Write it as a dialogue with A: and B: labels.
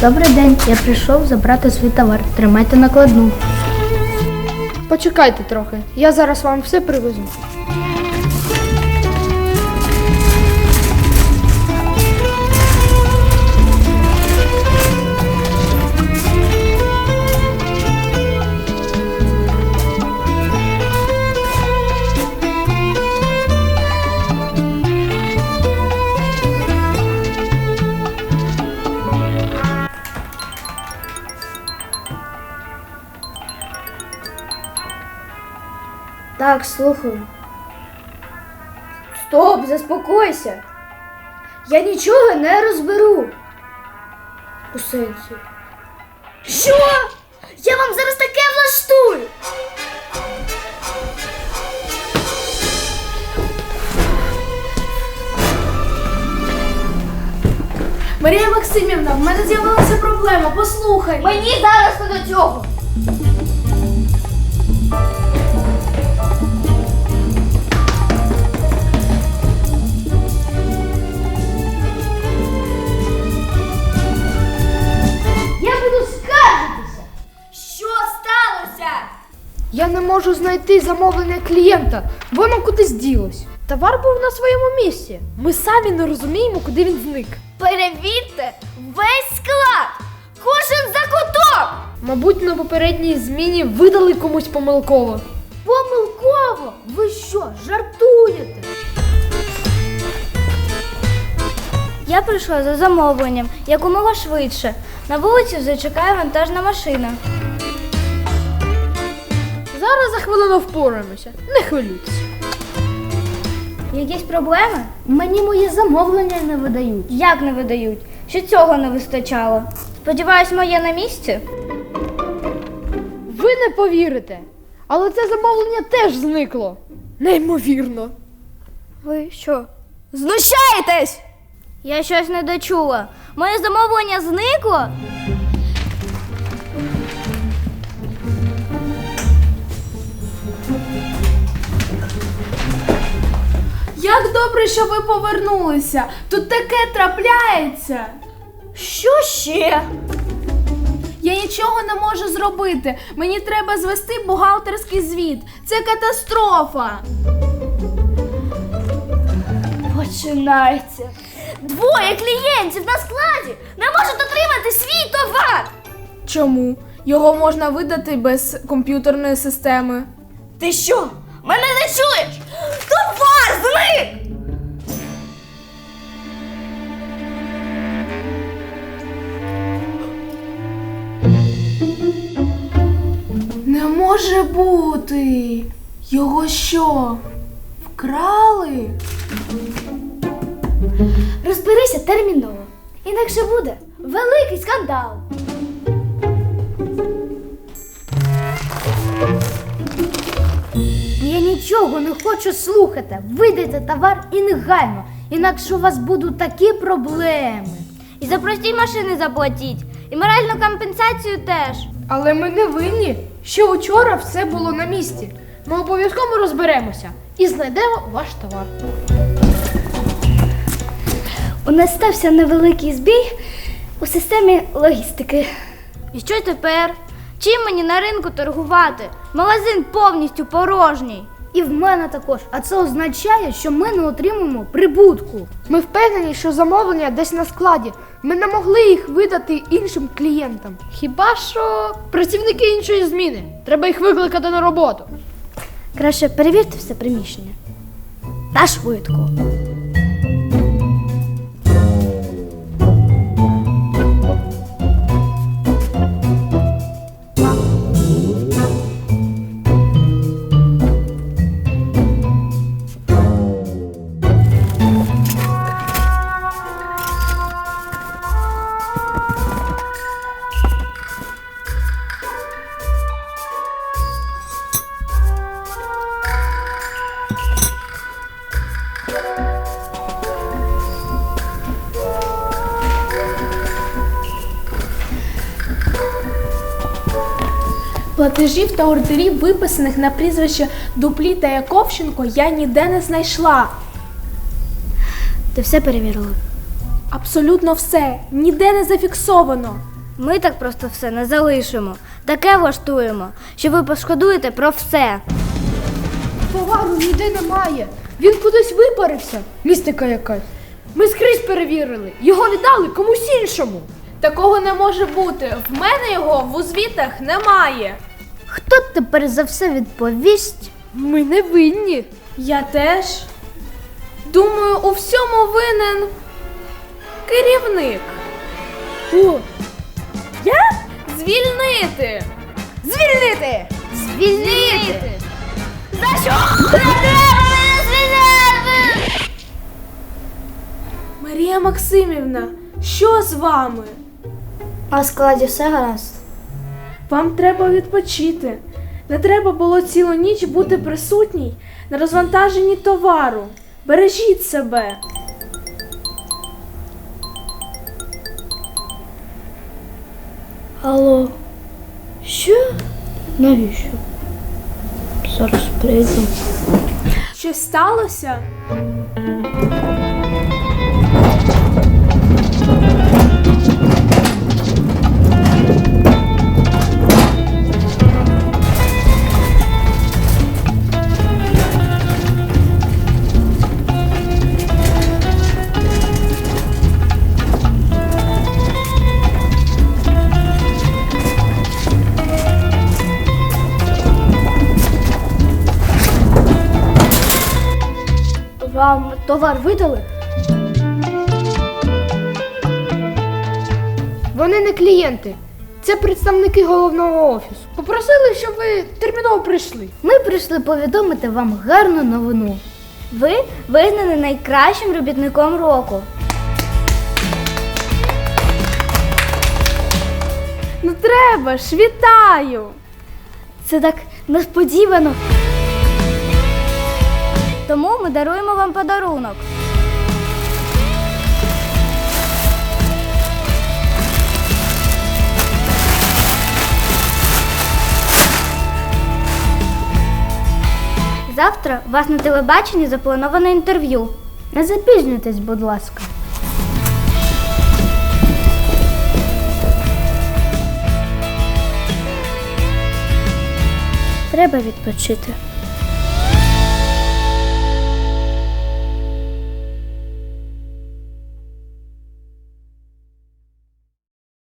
A: Добрий день, я прийшов забрати свій товар. Тримайте накладну.
B: Почекайте трохи, я зараз вам все привезу.
A: Так, слухаю.
B: Стоп, заспокойся. Я нічого не розберу. У сенсі.
A: Що? Я вам зараз таке влаштую.
B: Марія Максимівна, в мене з'явилася проблема, послухай.
A: Мені зараз не до цього.
B: Можу знайти замовлення клієнта. Воно кудись ділось. Товар був на своєму місці. Ми самі не розуміємо, куди він зник.
A: Перевірте весь склад. Кожен закуток.
B: Мабуть, на попередній зміні видали комусь помилково.
A: Помилково? Ви що, жартуєте? Я прийшла за замовленням якомога швидше. На вулиці вже чекає вантажна машина.
B: Зараз за хвилину впораємося. Не хвилюйтесь.
A: Якісь проблеми? Мені моє замовлення не видають. Як не видають? Ще цього не вистачало. Сподіваюсь, моє на місці?
B: Ви не повірите. Але це замовлення теж зникло. Неймовірно.
A: Ви що? Знущаєтесь? Я щось не дочула. Моє замовлення зникло?
C: Як добре, що ви повернулися. Тут таке трапляється.
A: Що ще?
C: Я нічого не можу зробити. Мені треба звести бухгалтерський звіт. Це катастрофа.
A: Починається. Двоє клієнтів на складі не можуть отримати свій товар.
C: Чому? Його можна видати без комп'ютерної системи.
A: Ти що? Мене не чуєш? Товар!
C: Не може бути. Його що? Вкрали?
A: Розберися терміново. Інакше буде великий скандал. Я нічого не хочу слухати. Видайте товар і негайно, інакше у вас будуть такі проблеми. І за прості машини заплатіть, і моральну компенсацію теж.
B: Але ми не винні. Ще учора все було на місці. Ми обов'язково розберемося і знайдемо ваш товар.
A: У нас стався невеликий збій у системі логістики. І що тепер? Чим мені на ринку торгувати? Магазин повністю порожній. І в мене також. А це означає, що ми не отримаємо прибутку.
B: Ми впевнені, що замовлення десь на складі. Ми не могли їх видати іншим клієнтам. Хіба що працівники іншої зміни. Треба їх викликати на роботу.
A: Краще перевірте все приміщення. Та швидко.
C: Платежів та ордерів, виписаних на прізвище Дуплі та Яковченко, я ніде не знайшла.
A: Ти все перевірила?
C: Абсолютно все, ніде не зафіксовано.
A: Ми так просто все не залишимо. Таке влаштуємо, що ви пошкодуєте про все.
B: Товару ніде немає. Він кудись випарився. Містика якась. Ми скрізь перевірили. Його віддали комусь іншому.
C: Такого не може бути. В мене його в узвітах немає.
A: Хто тепер за все відповість?
B: Ми не винні.
C: Я теж. Думаю, у всьому винен керівник.
B: О,
C: Я? Звільнити!
A: Звільнити! Звільнити! За що? Не треба мене звільняти!
C: Марія Максимівна, що з вами?
A: А в складі все гаразд.
C: Вам треба відпочити. Не треба було цілу ніч бути присутній на розвантаженні товару. Бережіть себе.
A: Алло. Що? Навіщо? Зараз прийду.
C: Що сталося?
B: Вам товар видали? Вони не клієнти. Це представники головного офісу. Попросили, щоб ви терміново прийшли.
A: Ми прийшли повідомити вам гарну новину. Ви визнані найкращим робітником року.
C: Ну треба ж, вітаю!
A: Це так несподівано. Тому ми даруємо вам подарунок. Завтра у вас на телебаченні заплановане інтерв'ю. Не запізнюйтесь, будь ласка. Треба відпочити.